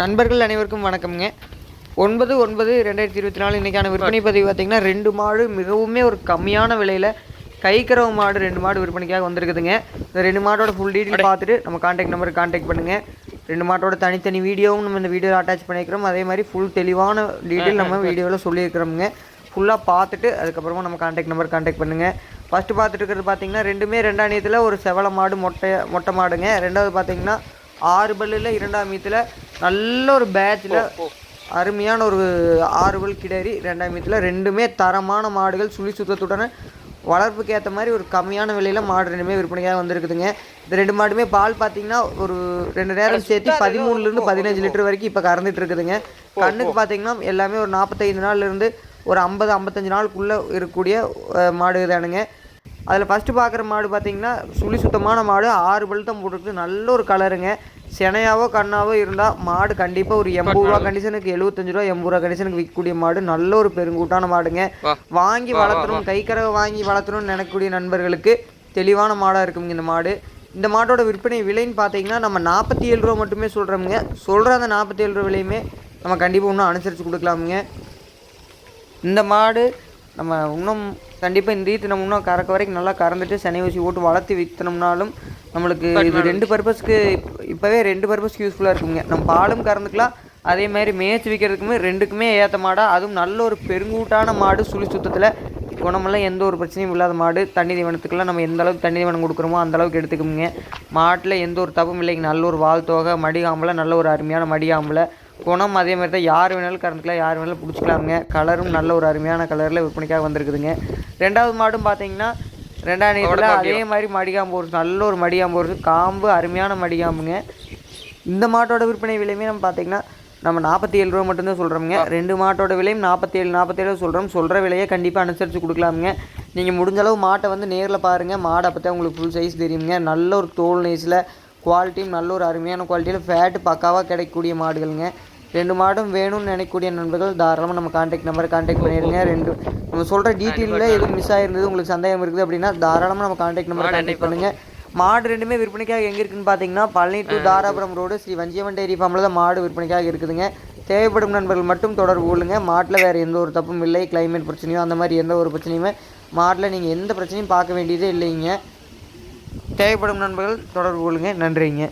நண்பர்கள் அனைவருக்கும் வணக்கம்ங்க. ஒன்பது ஒன்பது ரெண்டாயிரத்தி இருபத்தி நாலு இன்றைக்கான விற்பனை பதிவு பார்த்திங்கன்னா ரெண்டு மாடு மிகவுமே ஒரு கம்மியான விலையில் கைக்கறவு மாடு ரெண்டு மாடு விற்பனைக்காக வந்திருக்குதுங்க. இந்த ரெண்டு மாடோட ஃபுல் டீட்டெயில் பார்த்துட்டு நம்ம காண்டாக்ட் நம்பருக்கு காண்டாக்ட் பண்ணுங்கள் ரெண்டு மாட்டோட தனித்தனி வீடியோவும் நம்ம இந்த வீடியோவில் அட்டாச் பண்ணிக்கிறோம் அதே மாதிரி ஃபுல் தெளிவான டீட்டெயில் நம்ம வீடியோவில் சொல்லியிருக்கிறோமுங்க. ஃபுல்லாக பார்த்துட்டு அதுக்கப்புறமா நம்ம காண்டாக்ட் நம்பர் காண்டாக்ட் பண்ணுங்கள் ஃபஸ்ட்டு பார்த்துட்டு இருக்கிறது பார்த்தீங்கன்னா ரெண்டுமே ரெண்டாணியத்தில் ஒரு செவல மாடு மொட்டை மொட்டை மாடுங்க. ரெண்டாவது பார்த்தீங்கன்னா ஆறு பல்லில் இரண்டாம் மீத்தில் நல்ல ஒரு பேட்சில் அருமையான ஒரு ஆறு பல் கிடரி ரெண்டாம் மீத்தில் ரெண்டுமே தரமான மாடுகள் சுழி சுத்தத்துடன் வளர்ப்புக்கு ஏற்ற மாதிரி ஒரு கம்மியான விலையில் மாடு ரெண்டுமே விற்பனையாக வந்திருக்குதுங்க. இந்த ரெண்டு மாடுமே பால் பார்த்தீங்கன்னா ஒரு ரெண்டு நேரம் சேர்த்து பதிமூணுலேருந்து பதினஞ்சு லிட்டர் வரைக்கும் இப்போ கறந்துட்டு இருக்குதுங்க. கண்ணுக்கு பார்த்தீங்கன்னா எல்லாமே ஒரு நாற்பத்தைந்து நாள்லேருந்து ஒரு ஐம்பது ஐம்பத்தஞ்சு நாளுக்குள்ளே இருக்கக்கூடிய மாடு தானுங்க. அதில் ஃபஸ்ட்டு பார்க்குற மாடு பார்த்தீங்கன்னா சுழி சுத்தமான மாடு. ஆறு பல் தான் போட்டுருக்கு. நல்ல ஒரு கலருங்க செனையாவோ கண்ணாவோ இருந்தால் மாடு கண்டிப்பாக ஒரு எண்பது ரூபா கண்டிஷனுக்கு எழுபத்தஞ்சு ரூபா எண்பது ரூபா கண்டிஷனுக்கு விற்கக்கூடிய மாடு. நல்ல ஒரு பெருங்கூட்டான மாடுங்க. வாங்கி வளர்த்தணும் கைக்கறவை வாங்கி வளர்த்தணும்னு நினைக்கக்கூடிய நண்பர்களுக்கு தெளிவான மாடாக இருக்குங்க இந்த மாடு. இந்த மாட்டோட விற்பனை விலைன்னு பார்த்தீங்கன்னா நம்ம நாற்பத்தி ஏழு ரூபா மட்டுமே சொல்கிறோமுங்க சொல்கிற அந்த நாற்பத்தி ஏழு ரூபா விலையுமே நம்ம கண்டிப்பாக இன்னும் அனுசரித்து கொடுக்கலாமுங்க. இந்த மாடு நம்ம இன்னும் கண்டிப்பாக இந்த ஈத்து நம்ம இன்னும் கறக்க வரைக்கும் நல்லா கறந்துட்டு சனி ஊசி போட்டு வளர்த்து விற்றோம்னாலும் நம்மளுக்கு இது ரெண்டு பர்பஸ்க்கு இப்போவே ரெண்டு பர்பஸ்க்கு யூஸ்ஃபுல்லாக இருக்குங்க. நம்ம பாலும் கறந்துக்கலாம் அதே மாதிரி மேய்ச்சி விற்கிறதுக்குமே ரெண்டுக்குமே ஏற்ற மாடாக அதுவும் நல்ல ஒரு பெருங்கூட்டான மாடு சுழி சுத்தத்தில். குணமெல்லாம் எந்த ஒரு பிரச்சனையும் இல்லாத மாடு. தண்ணி தீவனத்துக்கெல்லாம் நம்ம எந்த அளவுக்கு தண்ணி தீவனம் கொடுக்குறோமோ அந்த அளவுக்கு எடுத்துக்கோங்க மாட்டில் எந்த ஒரு தப்பும் இல்லைங்க. நல்ல ஒரு வால் தோகை மடிகாம்பில் நல்ல ஒரு அருமையான மடிகாம்பில். குணம் அதே மாதிரி தான் யார் வேணாலும் கறந்துக்கலாம் யார் வேணாலும் பிடிச்சிக்கலாமுங்க. கலரும் நல்ல ஒரு அருமையான கலரில் விற்பனைக்காக வந்திருக்குதுங்க. ரெண்டாவது மாடும் பார்த்தீங்கன்னா ரெண்டாம் நேரத்தில் அதே மாதிரி மடிகாம்பு ஒரு நல்ல ஒரு மடிகாம்பு ஒரு காம்பு அருமையான மடிகாம்புங்க. இந்த மாட்டோட விற்பனை விலையுமே நம்ம பார்த்தீங்கன்னா நம்ம நாற்பத்தி ஏழு ரூபா மட்டும்தான் சொல்கிறோமுங்க ரெண்டு மாட்டோட விலையும் நாற்பத்தி ஏழு நாற்பத்தேழு சொல்கிறோம் சொல்கிற விலையை கண்டிப்பாக அனுசரித்து கொடுக்கலாமுங்க. நீங்கள் முடிஞ்ச அளவு மாட்டை வந்து நேரில் பாருங்கள் மாடை அப்போ தான் உங்களுக்கு ஃபுல் சைஸ் தெரியுங்க. நல்ல ஒரு தோல் நைஸில் குவாலிட்டியும் நல்ல ஒரு அருமையான குவாலிட்டியில் ஃபேட்டு பக்காவாக கிடைக்கக்கூடிய மாடுகளுங்க. ரெண்டு மாடும் வேணும்னு நினைக்கக்கூடிய நண்பர்கள் தாராளமாக நம்ம காண்டாக்ட் நம்பரை காண்டாக்ட் பண்ணிடுங்க ரெண்டு நம்ம சொல்கிற டீட்டெயிலில் எதுவும் மிஸ் ஆயிருந்தது உங்களுக்கு சந்தேகம் இருக்குது அப்படின்னா தாராளமாக நம்ம காண்டாக்ட் நம்பரை காண்டாக்ட் பண்ணுங்கள் மாடு ரெண்டுமே விற்பனைக்காக எங்கே இருக்குன்னு பார்த்தீங்கன்னா Palani to Dharapuram road Sri Vanchiyavan dairy ஃபார்மில் தான் மாடு விற்பனைக்காக இருக்குதுங்க. தேவைப்படும் நண்பர்கள் மட்டும் தொடர்பு கொள்ளுங்க. மாட்டில் வேறு எந்த ஒரு தப்பும் இல்லை. கிளைமேட் பிரச்சனையோ அந்த மாதிரி எந்த ஒரு பிரச்சனையுமே மாட்டில் நீங்கள் எந்த பிரச்சனையும் பார்க்க வேண்டியதே இல்லைங்க. தேவைப்படும் நண்பர்கள் தொடர்பு கொள்ளுங்க. நன்றிங்க.